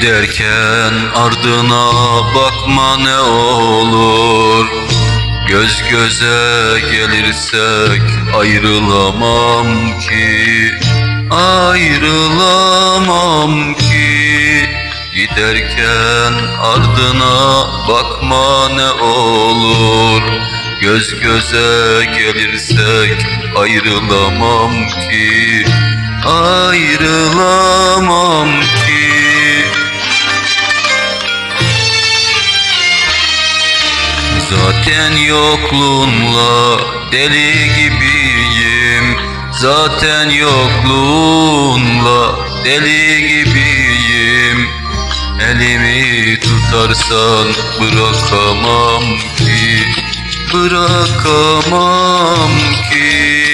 Giderken ardına bakma ne olur. Göz göze gelirsek ayrılamam ki Ayrılamam ki. Giderken ardına bakma ne olur. Göz göze gelirsek ayrılamam ki Ayrılamam ki Zaten yokluğunla deli gibiyim. Zaten yokluğunla deli gibiyim. Elimi tutarsan bırakamam ki Bırakamam ki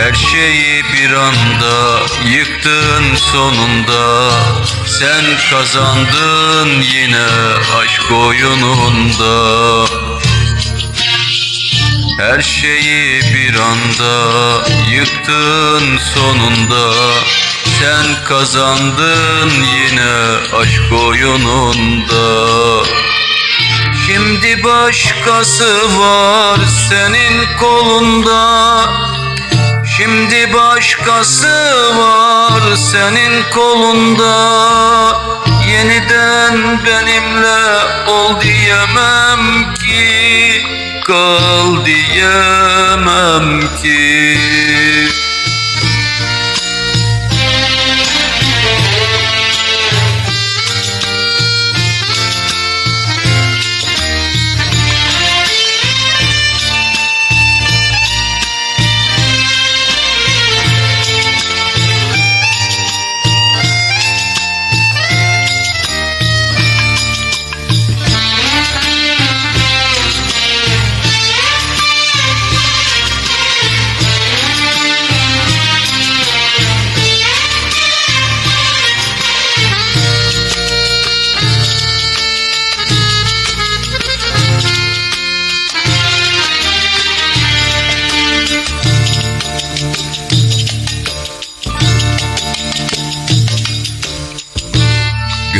Her şeyi bir anda yıktın sonunda. Sen kazandın yine aşk oyununda. Her şeyi bir anda yıktın sonunda. Sen kazandın yine aşk oyununda. Şimdi başkası var senin kolunda Şimdi başkası var senin kolunda. Yeniden benimle ol diyemem ki Kal diyemem ki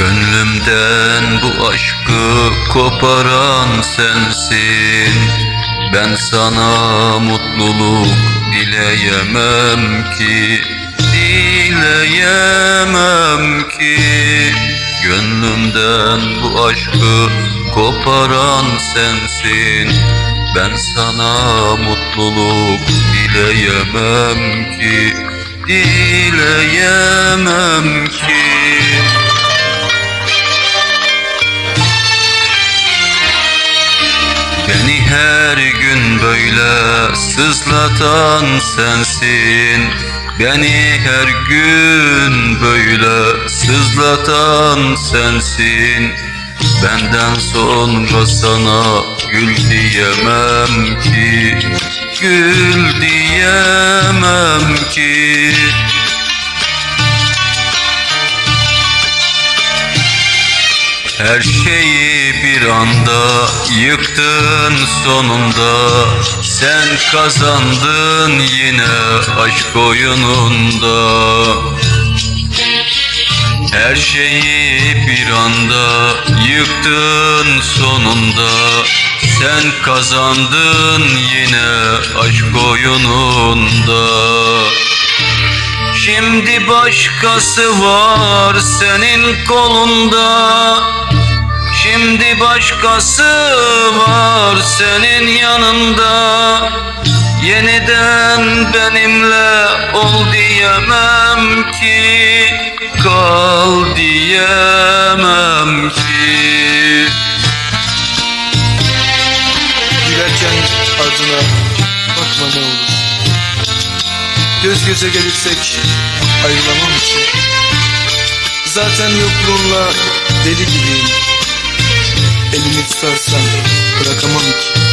Gönlümden bu aşkı koparan sensin. Ben sana mutluluk dileyemem ki Dileyemem ki. Gönlümden bu aşkı koparan sensin. Ben sana mutluluk dileyemem ki Dileyemem ki sızlatan sensin. Beni her gün böyle sızlatan sensin. Benden sonra sana gül diyemem ki Gül diyemem ki Her şeyi bir anda yıktın sonunda. Sen kazandın yine aşk oyununda Her şeyi bir anda yıktın sonunda. Sen kazandın yine aşk oyununda Şimdi başkası var senin kolunda Şimdi başkası var senin yanında. Yeniden benimle ol diyemem ki Kal diyemem ki. Giderken ardına bakma ne olur. Göz göze gelirsek ayrılamam için. Zaten yokluğunla deli gibiyim Elimi tutarsan bırakamam ki